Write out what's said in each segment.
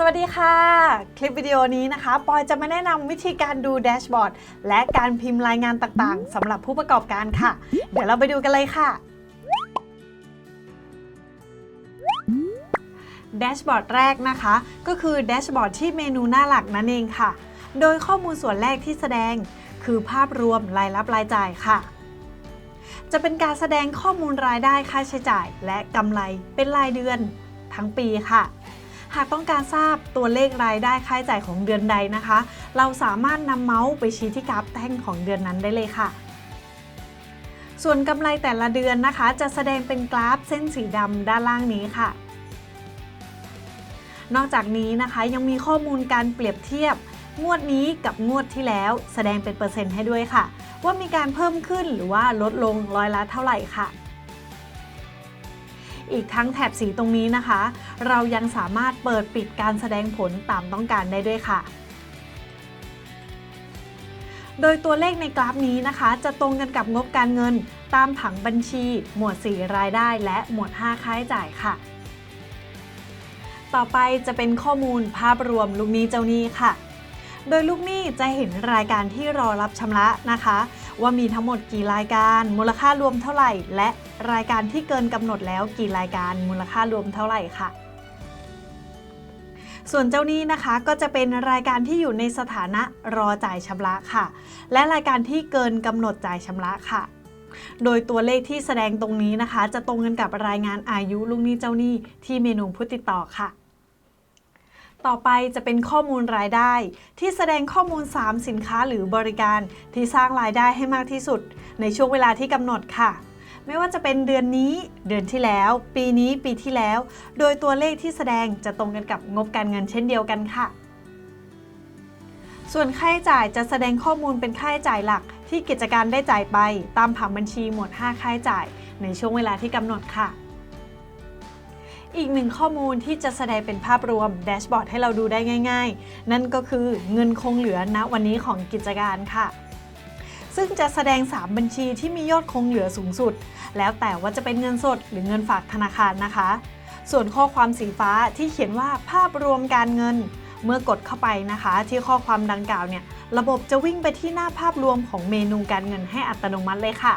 สวัสดีค่ะ คลิปวิดีโอนี้นะคะ ปอยจะมาแนะนำวิธีการดูแดชบอร์ดและการพิมพ์รายงานต่างๆสำหรับผู้ประกอบการค่ะ เดี๋ยวเราไปดูกันเลยค่ะแดชบอร์ดแรกนะคะ ก็คือแดชบอร์ดที่เมนูหน้าหลักนั่นเองค่ะ โดยข้อมูลส่วนแรกที่แสดง คือภาพรวมรายรับรายจ่ายค่ะ จะเป็นการแสดงข้อมูลรายได้ค่าใช้จ่าย และกำไรเป็นรายเดือนทั้งปีค่ะากต้องการทราบตัวเลขรายได้ค่าใช้จ่ายของเดือนใดนะคะ เราสามารถนำเมาส์ไปชี้ที่กราฟแท่งของเดือนนั้นได้เลยค่ะ ส่วนกำไรแต่ละเดือนนะคะ จะแสดงเป็นกราฟเส้นสีดำด้านล่างนี้ค่ะ นอกจากนี้นะคะยังมีข้อมูลการเปรียบเทียบ งวดนี้กับงวดที่แล้ว แสดงเป็นเปอร์เซ็นต์ให้ด้วยค่ะ ว่ามีการเพิ่มขึ้นหรือว่าลดลงร้อยละเท่าไหร่ค่ะ อีกทั้งแถบสีตรงนี้นะคะ เรายังสามารถเปิดปิดการแสดงผลตามต้องการได้ด้วยค่ะโดยตัวเลขในกราฟนี้นะคะ จะตรงกันกับงบการเงิน ตามผังบัญชี หมวด 4 รายได้ และหมวด 5 ค่าใช้จ่ายค่ะ ต่อไปจะเป็นข้อมูลภาพรวมลูกหนี้เจ้าหนี้ค่ะ โดยลูกหนี้จะเห็นรายการที่รอรับชำระนะคะ ว่ามีทั้งหมดกี่รายการ มูลค่ารวมเท่าไหร่ และรายการที่เกินกำหนดแล้วกี่รายการ มูลค่ารวมเท่าไหร่ค่ะส่วนเจ้านี้นะคะก็จะเป็นรายการที่อยู่ในสถานะรอจ่ายชำระค่ะ และรายการที่เกินกำหนดจ่ายชำระค่ะ โดยตัวเลขที่แสดงตรงนี้นะคะ จะตรงกันกับรายงานอายุลูกหนี้เจ้าหนี้ที่เมนูผู้ติดต่อค่ะ ต่อไปจะเป็นข้อมูลรายได้ ที่แสดงข้อมูล 3 สินค้าหรือบริการที่สร้างรายได้ให้มากที่สุด ในช่วงเวลาที่กำหนดค่ะ ไม่ว่าจะเป็นเดือนนี้ เดือนที่แล้ว ปีนี้ปีที่แล้ว โดยตัวเลขที่แสดงจะตรงกันกับงบการเงินเช่นเดียวกันค่ะ ส่วนค่าใช้จ่ายจะแสดงข้อมูลเป็นค่าใช้จ่ายหลัก ที่กิจการได้จ่ายไป ตามผังบัญชีหมวด 5 ค่าใช้จ่าย ในช่วงเวลาที่กำหนดค่ะ อีกหนึ่งข้อมูลที่จะแสดงเป็นภาพรวมแดชบอร์ดให้เราดูได้ง่าย ๆ นั่นก็คือเงินคงเหลือณวันนี้ของกิจการค่ะ ซึ่งจะแสดง 3 บัญชีที่มียอดคงเหลือสูงสุด แล้วแต่ว่าจะเป็นเงินสดหรือเงินฝากธนาคารนะคะ ส่วนข้อความสีฟ้าที่เขียนว่าภาพรวมการเงินเมื่อกดเข้าไปนะคะ ที่ข้อความดังกล่าวเนี่ย ระบบจะวิ่งไปที่หน้าภาพรวมของเมนูการเงินให้อัตโนมัติเลยค่ะ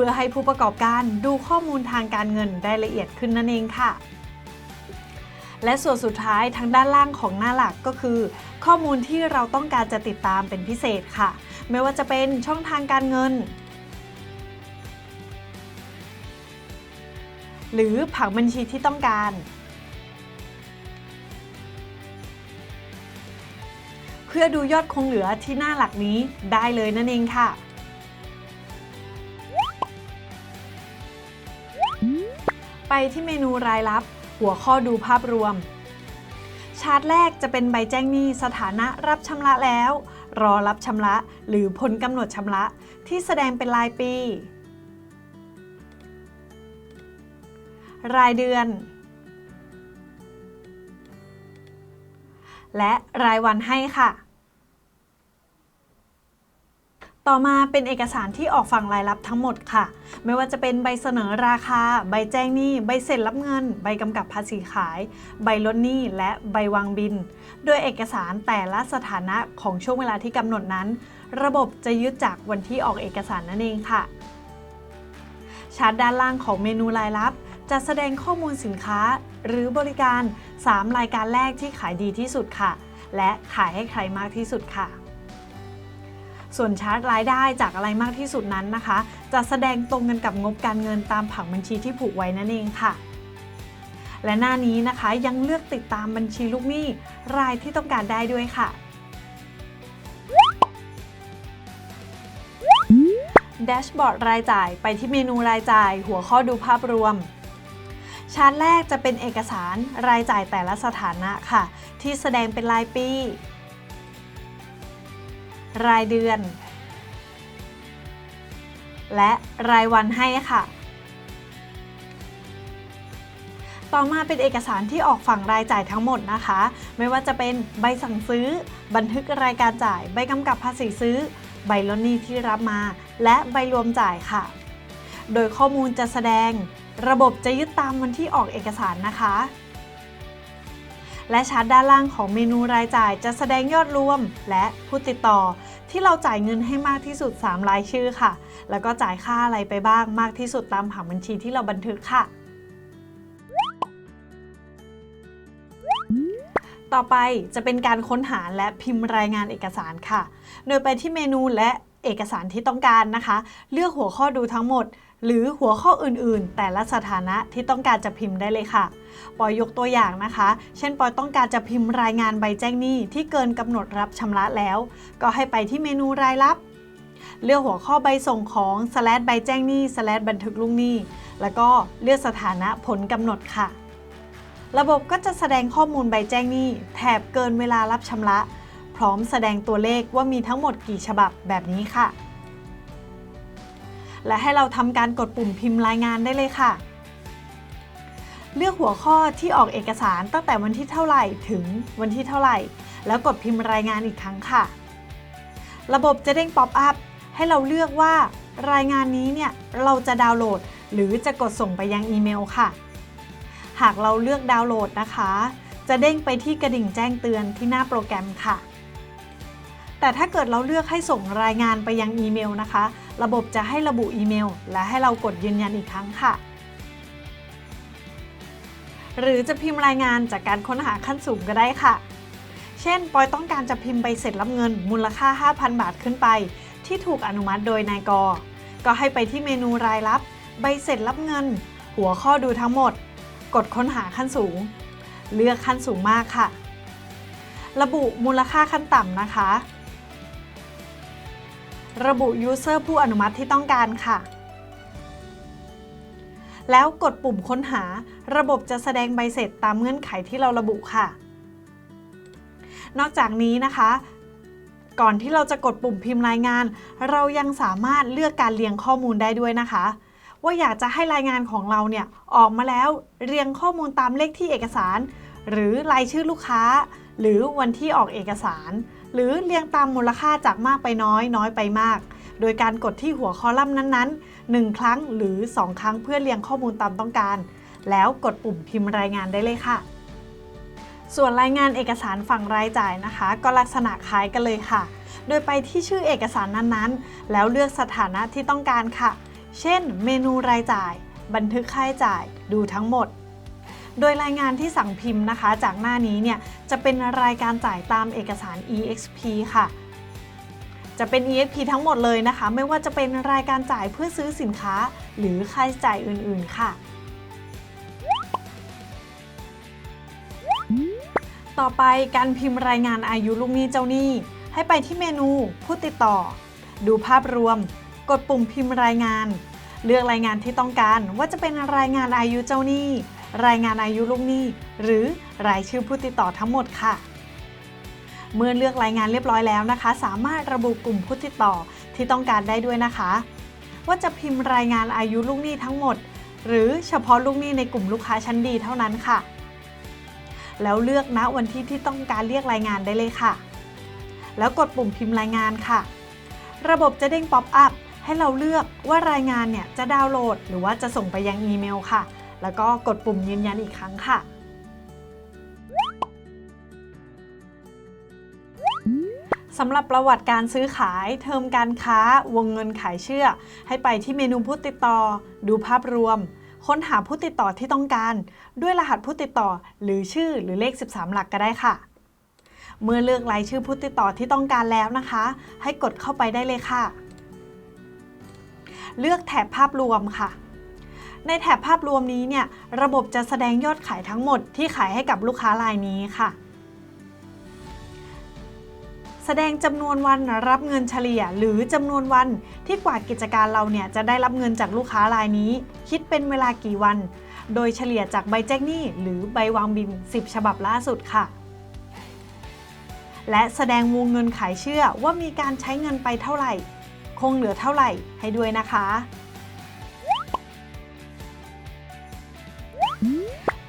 พื่อให้ผู้ประกอบการดูข้อมูลทางการเงินได้ละเอียดขึ้นนั่นเองค่ะ และส่วนสุดท้ายทางด้านล่างของหน้าหลักก็คือ ข้อมูลที่เราต้องการจะติดตามเป็นพิเศษค่ะ ไม่ว่าจะเป็นช่องทางการเงิน หรือผังบัญชีที่ต้องการเพื่อดูยอดคงเหลือที่หน้าหลักนี้ได้เลยนั่นเองค่ะ ไปที่เมนูรายรับ หัวข้อดูภาพรวม ชาร์ตแรกจะเป็นใบแจ้งหนี้สถานะรับชำระแล้ว รอรับชำระหรือผลกำหนดชำระ ที่แสดงเป็นรายปี รายเดือน และรายวันให้ค่ะ ต่อมาเป็นเอกสารที่ออกฝั่งรายรับทั้งหมดค่ะ ไม่ว่าจะเป็นใบเสนอราคา ใบแจ้งหนี้ ใบเสร็จรับเงิน ใบกำกับภาษีขาย ใบลดหนี้ และใบวางบิน โดยเอกสารแต่ละสถานะของช่วงเวลาที่กำหนดนั้น ระบบจะยึดจากวันที่ออกเอกสารนั่นเองค่ะ ชาร์ตด้านล่างของเมนูรายรับจะแสดงข้อมูลสินค้าหรือบริการ 3 รายการแรกที่ขายดีที่สุดค่ะ และขายให้ใครมากที่สุดค่ะ ส่วนชาร์ตรายได้จากอะไรมากที่สุดนั้นนะคะ จะแสดงตรงกันกับงบการเงินตามผังบัญชีที่ผูกไว้นั่นเองค่ะ และหน้านี้นะคะยังเลือกติดตามบัญชีลูกหนี้รายที่ต้องการได้ด้วยค่ะแดชบอร์ดรายจ่ายไปที่เมนูรายจ่าย หัวข้อดูภาพรวม ชาร์ตแรกจะเป็นเอกสารรายจ่ายแต่ละสถานะค่ะ ที่แสดงเป็นรายปี รายเดือน และรายวันให้ค่ะ ต่อมาเป็นเอกสารที่ออกฝั่งรายจ่ายทั้งหมดนะคะ ไม่ว่าจะเป็นใบสั่งซื้อ บันทึกรายการจ่าย ใบกำกับภาษีซื้อ ใบลดหนี้ที่รับมา และใบรวมจ่ายค่ะ โดยข้อมูลจะแสดง ระบบจะยึดตามวันที่ออกเอกสารนะคะและชาร์ตด้านล่างของเมนูรายจ่ายจะแสดงยอดรวม และผู้ติดต่อ ที่เราจ่ายเงินให้มากที่สุด 3 รายชื่อค่ะ แล้วก็จ่ายค่าอะไรไปบ้างมากที่สุดตามผังบัญชีที่เราบันทึกค่ะ ต่อไปจะเป็นการค้นหาและพิมพ์รายงานเอกสารค่ะ โดยไปที่เมนูและเอกสารที่ต้องการนะคะ เลือกหัวข้อดูทั้งหมด หรือหัวข้ออื่นๆ แต่ละสถานะที่ต้องการจะพิมพ์ได้เลยค่ะ ปอยยกตัวอย่างนะคะ เช่นปอยต้องการจะพิมพ์รายงานใบแจ้งหนี้ที่เกินกำหนดรับชำระแล้ว ก็ให้ไปที่เมนูรายรับ เลือกหัวข้อใบส่งของ slash ใบแจ้งหนี้ slash บันทึกลูกหนี้ แล้วก็เลือกสถานะผลกำหนดค่ะ ระบบก็จะแสดงข้อมูลใบแจ้งหนี้แถบเกินเวลารับชำระ พร้อมแสดงตัวเลขว่ามีทั้งหมดกี่ฉบับแบบนี้ค่ะ และให้เราทำการกดปุ่มพิมพ์รายงานได้เลยค่ะ เลือกหัวข้อที่ออกเอกสารตั้งแต่วันที่เท่าไหร่ถึงวันที่เท่าไหร่ แล้วกดพิมพ์รายงานอีกครั้งค่ะ ระบบจะเด้งป๊อปอัพให้เราเลือกว่ารายงานนี้เนี่ยเราจะดาวน์โหลด หรือจะกดส่งไปยังอีเมลค่ะ หากเราเลือกดาวน์โหลดนะคะ จะเด้งไปที่กระดิ่งแจ้งเตือนที่หน้าโปรแกรมค่ะ แต่ถ้าเกิดเราเลือกให้ส่งรายงานไปยังอีเมลนะคะ ระบบจะให้ระบุอีเมล และให้เรากดยืนยันอีกครั้งค่ะ หรือจะพิมพ์รายงานจากการค้นหาขั้นสูงก็ได้ค่ะ เช่น ปอยต้องการจะพิมพ์ใบเสร็จรับเงินมูลค่า 5,000 บาทขึ้นไป ที่ถูกอนุมัติโดยนายก ก็ให้ไปที่เมนูรายรับ ใบเสร็จรับเงิน หัวข้อดูทั้งหมด กดค้นหาขั้นสูง เลือกขั้นสูงมากค่ะ ระบุมูลค่าขั้นต่ำนะคะ ระบุ User ผู้อนุมัติที่ต้องการค่ะ แล้วกดปุ่มค้นหา ระบบจะแสดงใบเสร็จตามเงื่อนไขที่เราระบุค่ะ นอกจากนี้นะคะ ก่อนที่เราจะกดปุ่มพิมพ์รายงาน เรายังสามารถเลือกการเรียงข้อมูลได้ด้วยนะคะ ว่าอยากจะให้รายงานของเราเนี่ยออกมาแล้วเรียงข้อมูลตามเลขที่เอกสาร หรือรายชื่อลูกค้า หรือวันที่ออกเอกสาร หรือเรียงตามมูลค่าจากมากไปน้อย น้อยไปมาก โดยการกดที่หัวคอลัมน์นั้นๆ 1 ครั้งหรือ 2 ครั้งเพื่อเรียงข้อมูลตามต้องการ แล้วกดปุ่มพิมพ์รายงานได้เลยค่ะ ส่วนรายงานเอกสารฝั่งรายจ่ายนะคะ ก็ลักษณะคล้ายกันเลยค่ะ โดยไปที่ชื่อเอกสารนั้นๆ แล้วเลือกสถานะที่ต้องการค่ะ เช่น เมนูรายจ่าย บันทึกค่าใช้จ่าย ดูทั้งหมด โดยรายงานที่สั่งพิมพ์นะคะ จากหน้านี้เนี่ยจะเป็นรายการจ่ายตามเอกสาร EXP ค่ะ จะเป็น EXP ทั้งหมดเลยนะคะ ไม่ว่าจะเป็นรายการจ่ายเพื่อซื้อสินค้า หรือค่าใช้จ่ายอื่นๆค่ะต่อไปการพิมพ์รายงานอายุลูกหนี้เจ้าหนี้ ให้ไปที่เมนูผู้ติดต่อ ดูภาพรวม กดปุ่มพิมพ์รายงาน เลือกรายงานที่ต้องการว่าจะเป็นรายงานอายุเจ้าหนี้ รายงานอายุลูกหนี้ หรือรายชื่อผู้ติดต่อทั้งหมดค่ะ เมื่อเลือกรายงานเรียบร้อยแล้วนะคะ สามารถระบุกลุ่มผู้ติดต่อที่ต้องการได้ด้วยนะคะ ว่าจะพิมพ์รายงานอายุลูกหนี้ทั้งหมด หรือเฉพาะลูกหนี้ในกลุ่มลูกค้าชั้นดีเท่านั้นค่ะ แล้วเลือกณวันที่ที่ต้องการเรียกรายงานได้เลยค่ะ แล้วกดปุ่มพิมพ์รายงานค่ะ ระบบจะเด้งป๊อปอัพให้เราเลือกว่ารายงานเนี่ยจะดาวน์โหลด หรือว่าจะส่งไปยังอีเมลค่ะ แล้วก็กดปุ่มยืนยันอีกครั้งค่ะ สำหรับประวัติการซื้อขาย เทอมการค้า วงเงินขายเชื่อ ให้ไปที่เมนูผู้ติดต่อ ดูภาพรวม ค้นหาผู้ติดต่อที่ต้องการ ด้วยรหัสผู้ติดต่อ หรือชื่อหรือเลข 13 หลักก็ได้ค่ะเมื่อเลือกรายชื่อผู้ติดต่อที่ต้องการแล้วนะคะ ให้กดเข้าไปได้เลยค่ะ เลือกแถบภาพรวมค่ะ ในแถบภาพรวมนี้เนี่ยระบบจะแสดงยอดขายทั้งหมดที่ขายให้กับลูกค้ารายนี้ค่ะแสดงจำนวนวันรับเงินเฉลี่ย หรือจำนวนวันที่กว่ากิจการเราเนี่ยจะได้รับเงินจากลูกค้ารายนี้ คิดเป็นเวลากี่วัน โดยเฉลี่ยจากใบแจ้งหนี้หรือใบวางบิน 10 ฉบับล่าสุดค่ะ และแสดงวงเงินขายเชื่อว่ามีการใช้เงินไปเท่าไหร่ คงเหลือเท่าไหร่ให้ด้วยนะคะ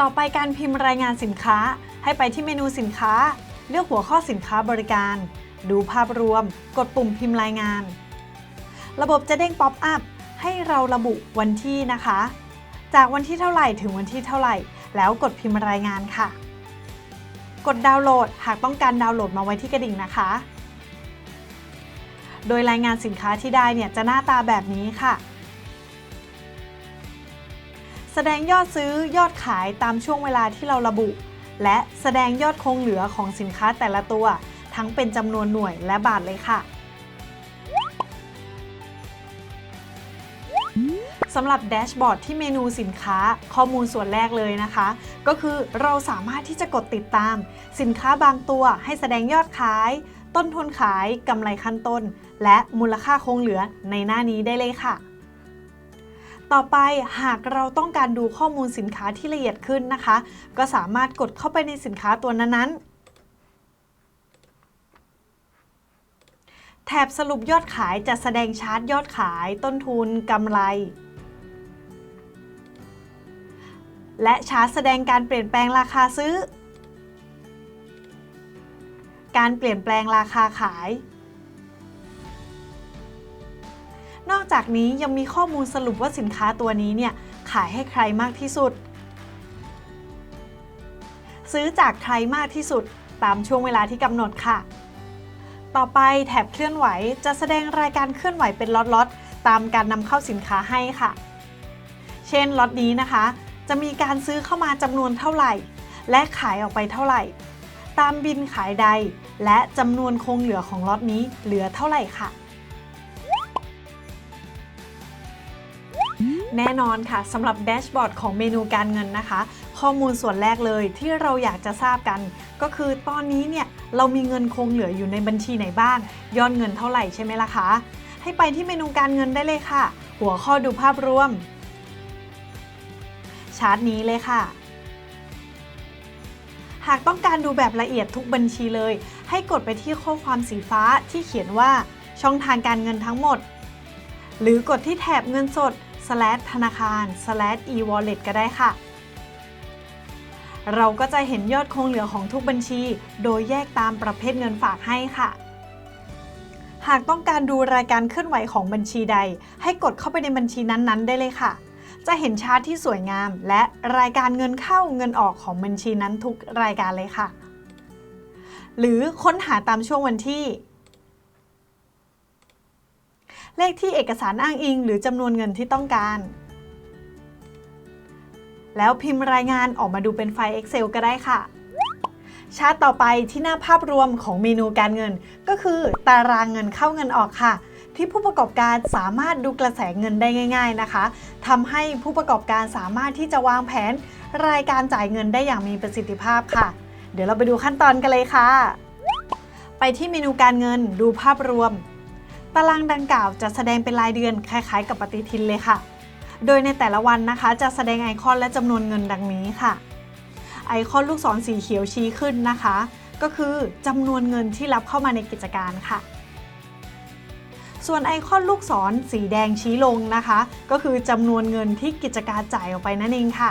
ต่อไปการพิมพ์รายงานสินค้า ให้ไปที่เมนูสินค้า เลือกหัวข้อสินค้าบริการ ดูภาพรวม กดปุ่มพิมพ์รายงาน ระบบจะเด้งป๊อปอัพให้เราระบุวันที่นะคะ จากวันที่เท่าไหร่ถึงวันที่เท่าไหร่ แล้วกดพิมพ์รายงานค่ะ กดดาวน์โหลดหากต้องการดาวน์โหลดมาไว้ที่กระดิ่งนะคะ โดยรายงานสินค้าที่ได้เนี่ยจะหน้าตาแบบนี้ค่ะ สดงยอดซื้อยอดขายตามช่วงเวลาที่เราระบุ และแสดงยอดคงเหลือของสินค้าแต่ละตัว ทั้งเป็นจำนวนหน่วยและบาทเลยค่ะสำหรับแดชบอร์ดที่เมนูสินค้าข้อมูลส่วนแรกเลยนะคะ ก็คือเราสามารถที่จะกดติดตาม สินค้าบางตัวให้แสดงยอดขาย ต้นทุนขายกำไรขั้นต้น และมูลค่าคงเหลือในหน้านี้ได้เลยค่ะ ต่อไปหากเราต้องการดูข้อมูลสินค้าที่ละเอียดขึ้นนะคะ ก็สามารถกดเข้าไปในสินค้าตัวนั้นๆ แถบสรุปยอดขายจะแสดงชาร์ตยอดขาย ต้นทุนกำไร และชาร์ตแสดงการเปลี่ยนแปลงราคาซื้อ การเปลี่ยนแปลงราคาขาย จากนี้ยังมีข้อมูลสรุปว่าสินค้าตัวนี้เนี่ยขายให้ใครมากที่สุด ซื้อจากใครมากที่สุดตามช่วงเวลาที่กำหนดค่ะ ต่อไปแถบเคลื่อนไหวจะแสดงรายการเคลื่อนไหวเป็นล็อตๆตามการนำเข้าสินค้าให้ค่ะ เช่นล็อตนี้นะคะ จะมีการซื้อเข้ามาจำนวนเท่าไหร่ และขายออกไปเท่าไหร่ ตามบินขายใด และจำนวนคงเหลือของล็อตนี้เหลือเท่าไหร่ค่ะ แน่นอนค่ะสำหรับแดชบอร์ดของเมนูการเงินนะคะ ข้อมูลส่วนแรกเลยที่เราอยากจะทราบกัน ก็คือตอนนี้เนี่ยเรามีเงินคงเหลืออยู่ในบัญชีไหนบ้าง ยอดเงินเท่าไหร่ใช่ไหมล่ะคะ ให้ไปที่เมนูการเงินได้เลยค่ะ หัวข้อดูภาพรวม ชาร์ตนี้เลยค่ะ หากต้องการดูแบบละเอียดทุกบัญชีเลย ให้กดไปที่ข้อความสีฟ้าที่เขียนว่าช่องทางการเงินทั้งหมด หรือกดที่แถบเงินสด slash ธนาคาร slash e-wallet ก็ได้ค่ะ เราก็จะเห็นยอดคงเหลือของทุกบัญชี โดยแยกตามประเภทเงินฝากให้ค่ะหากต้องการดูรายการเคลื่อนไหวของบัญชีใด ให้กดเข้าไปในบัญชีนั้นๆ ได้เลยค่ะ จะเห็นชาร์ตที่สวยงาม และรายการเงินเข้าเงินออกของบัญชีนั้นทุกรายการเลยค่ะ หรือค้นหาตามช่วงวันที่ เลขที่เอกสารอ้างอิง หรือจำนวนเงินที่ต้องการ แล้วพิมพ์รายงานออกมาดูเป็นไฟล์ Excel ก็ได้ค่ะ ชาร์ตต่อไปที่หน้าภาพรวมของเมนูการเงิน ก็คือตารางเงินเข้าเงินออกค่ะ ที่ผู้ประกอบการสามารถดูกระแสเงินได้ง่าย ๆนะคะทำให้ผู้ประกอบการสามารถที่จะวางแผน รายการจ่ายเงินได้อย่างมีประสิทธิภาพค่ะ เดี๋ยวเราไปดูขั้นตอนกันเลยค่ะ ไปที่เมนูการเงินดูภาพรวม ตารางดังกล่าวจะแสดงเป็นรายเดือนคล้ายๆ กับปฏิทินเลยค่ะ โดยในแต่ละวันนะคะ จะแสดงไอคอนและจำนวนเงินดังนี้ค่ะ ไอคอนลูกศรสีเขียวชี้ขึ้นนะคะ ก็คือจำนวนเงินที่รับเข้ามาในกิจการค่ะส่วนไอคอนลูกศรสีแดงชี้ลงนะคะ ก็คือจำนวนเงินที่กิจการจ่ายออกไปนั่นเองค่ะ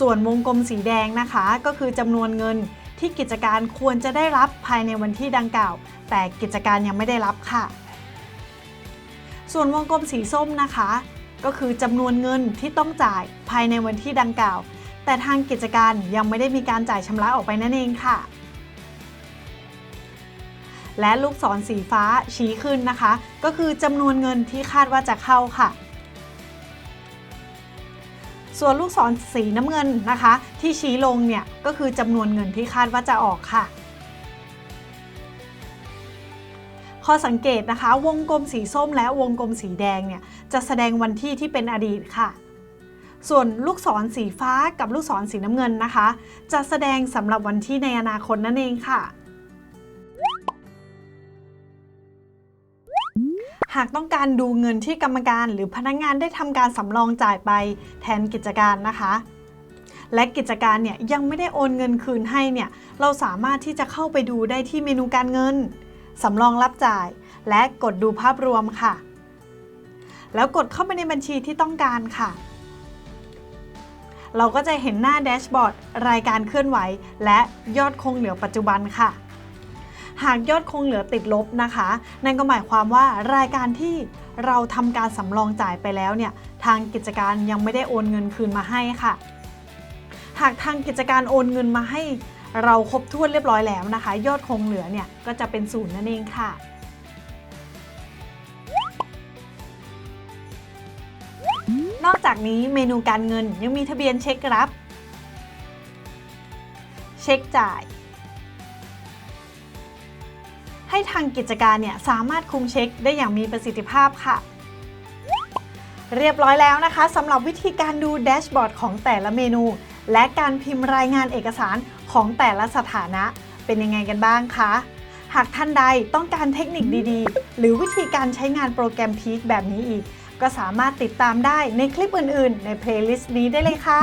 ส่วนวงกลมสีแดงนะคะ ก็คือจำนวนเงินที่กิจการควรจะได้รับภายในวันที่ดังกล่าว แต่กิจการยังไม่ได้รับค่ะ ส่วนวงกลมสีส้มนะคะ ก็คือจำนวนเงินที่ต้องจ่ายภายในวันที่ดังกล่าว แต่ทางกิจการยังไม่ได้มีการจ่ายชำระออกไปนั่นเองค่ะ และลูกศรสีฟ้าชี้ขึ้นนะคะ ก็คือจำนวนเงินที่คาดว่าจะเข้าค่ะส่วนลูกศรสีน้ำเงินนะคะ ที่ชี้ลงเนี่ยก็คือจำนวนเงินที่คาดว่าจะออกค่ะ ข้อสังเกตนะคะ วงกลมสีส้มและวงกลมสีแดงเนี่ยจะแสดงวันที่ที่เป็นอดีตค่ะ ส่วนลูกศรสีฟ้ากับลูกศรสีน้ำเงินนะคะ จะแสดงสำหรับวันที่ในอนาคตนั่นเองค่ะหากต้องการดูเงินที่กรรมการหรือพนักงงานได้ทำการสำรองจ่ายไปแทนกิจการนะคะ และกิจการเนี่ยยังไม่ได้โอนเงินคืนให้เนี่ยเราสามารถที่จะเข้าไปดูได้ที่เมนูการเงิน สำรองรับจ่าย และกดดูภาพรวมค่ะ แล้วกดเข้าไปในบัญชีที่ต้องการค่ะ เราก็จะเห็นหน้าแดชบอร์ดรายการเคลื่อนไหว และยอดคงเหลือปัจจุบันค่ะ หากยอดคงเหลือติดลบนะคะ นั่นก็หมายความว่ารายการที่เราทำการสำรองจ่ายไปแล้วเนี่ย ทางกิจการยังไม่ได้โอนเงินคืนมาให้ค่ะ หากทางกิจการโอนเงินมาให้ เราครบถ้วนเรียบร้อยแล้วนะคะ ยอดคงเหลือเนี่ยก็จะเป็นศูนย์นั่นเองค่ะ นอกจากนี้เมนูการเงินยังมีทะเบียนเช็ครับ เช็คจ่าย ให้ทางกิจการเนี่ยสามารถคุมเช็คได้อย่างมีประสิทธิภาพค่ะเรียบร้อยแล้วนะคะสำหรับวิธีการดูแดชบอร์ดของแต่ละเมนู และการพิมพ์รายงานเอกสารของแต่ละสถานะเป็นยังไงกันบ้างคะ หากท่านใดต้องการเทคนิคดีๆ หรือวิธีการใช้งานโปรแกรมพีคแบบนี้อีก ก็สามารถติดตามได้ในคลิปอื่นๆ ในเพลย์ลิสต์นี้ได้เลยค่ะ